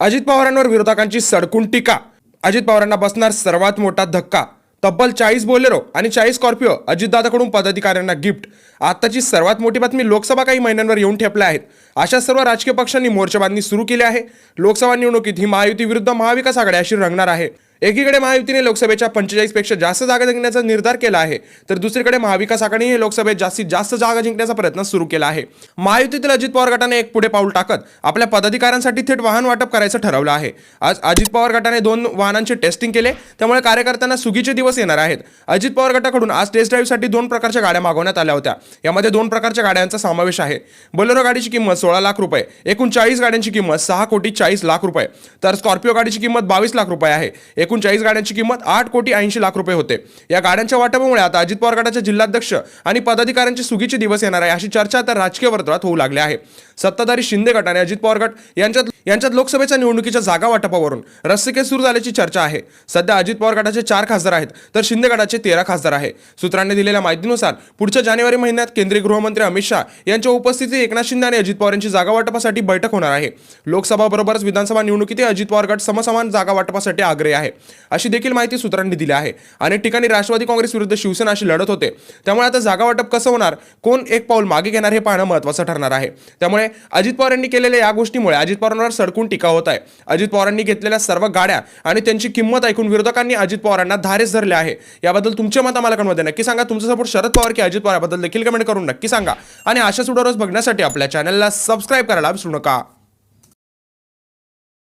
अजित पवारांवर विरोधकांची सडकून टीका. अजित पवारांना बसणार सर्वात मोठा धक्का. तब्बल चाळीस बोलेरो आणि चाळीस स्कॉर्पिओ अजितदादाकडून पदाधिकाऱ्यांना गिफ्ट. आताची सर्वात मोठी बातमी लोकसभा काही महिन्यांवर येऊन ठेपल्या आहेत. अशा सर्व राजकीय पक्षांनी मोर्चाबांधणी सुरू केली आहे. लोकसभा निवडणुकीत ही महायुती विरुद्ध महाविकास आघाडी अशी रंगणार आहे. एकीकडे महायुतीने लोकसभेच्या पंचेचाळीसपेक्षा जास्त जागा जिंकण्याचा निर्धार केला आहे तर दुसरीकडे महाविकास आघाडीने लोकसभेत जास्तीत जास्त जागा जिंकण्याचा प्रयत्न सुरू केला आहे. महायुतीतील अजित पवार गटाने एक पुढे पाऊल टाकत आपल्या पदाधिकाऱ्यांसाठी थेट वाहन वाटप करायचं ठरवलं आहे. आज अजित पवार गटाने दोन वाहनांचे टेस्टिंग केले त्यामुळे कार्यकर्त्यांना सुगीचे दिवस येणार आहेत. अजित पवार गटाकडून आज टेस्ट ड्राईव्हसाठी दोन प्रकारच्या गाड्या मागवण्यात आल्या होत्या. यामध्ये दोन प्रकारच्या गाड्यांचा समावेश आहे. बोलेरो गाडीची किंमत सोळा लाख रुपये एकूण चाळीस गाड्यांची किंमत सहा कोटी चाळीस लाख रुपये तर स्कॉर्पिओ गाडीची किंमत बावीस लाख रुपये आहे. एकूण चाळीस गाड्यांची किंमत आठ कोटी ऐंशी लाख रुपये होते. या गाड्यांच्या वाटपामुळे आता अजित पवार गटाच्या जिल्हाध्यक्ष आणि पदाधिकाऱ्यांचे सुगीचे दिवस येणार आहे अशी चर्चा आता राजकीय वर्तुळात होऊ लागली आहे. सत्ताधारी शिंदे गट आणि अजित पवार गट यांच्यात यांच्यात लोकसभेच्या निवडणुकीच्या जागा वाटपावरून रस्सीकेस सुरू झाल्याची चर्चा आहे. सध्या अजित पवार गटाचे चार खासदार आहेत तर शिंदे गटाचे तेरा खासदार आहे. सूत्रांनी दिलेल्या माहितीनुसार पुढच्या जानेवारी महिन्यात केंद्रीय गृहमंत्री अमित शाह यांच्या उपस्थितीत एकनाथ शिंदे आणि अजित पवार यांची जागा वाटपासाठी बैठक होणार आहे. लोकसभाबरोबरच विधानसभा निवडणुकीत अजित पवार गट समसमान जागा वाटपासाठी आग्रही आहे. अशी देखील माहिती सूत्रांनी दिली आहे. अनेक ठिकाणी राष्ट्रवादी काँग्रेस विरुद्ध शिवसेना अशी लढत होते. त्यामुळे आता जागा वाटप कसं होणार? कोण एक पाऊल मागे घेणार हे पाहणं महत्त्वाचं ठरणार आहे. त्यामुळे अजित पवार यांनी केलेल्या या गोष्टीमुळे अजित पवारांवर सडकून टीका होत आहे. अजित पवारांनी घेतलेल्या सर्व गाड्या आणि त्यांची किंमत ऐकून विरोधकांनी अजित पवारांना धारेस धरले आहे. याबद्दल तुमचे मत आम्हाला कमेंटमध्ये नक्की सांगा तुमचं सपोर्ट शरद पवार की अजित पवाराबद्दल देखील कमेंट करून नक्की सांगा. आणि अशा सुडोरोज बघण्यासाठी आपल्या चॅनलला सबस्क्राईब करायला विसरू नका.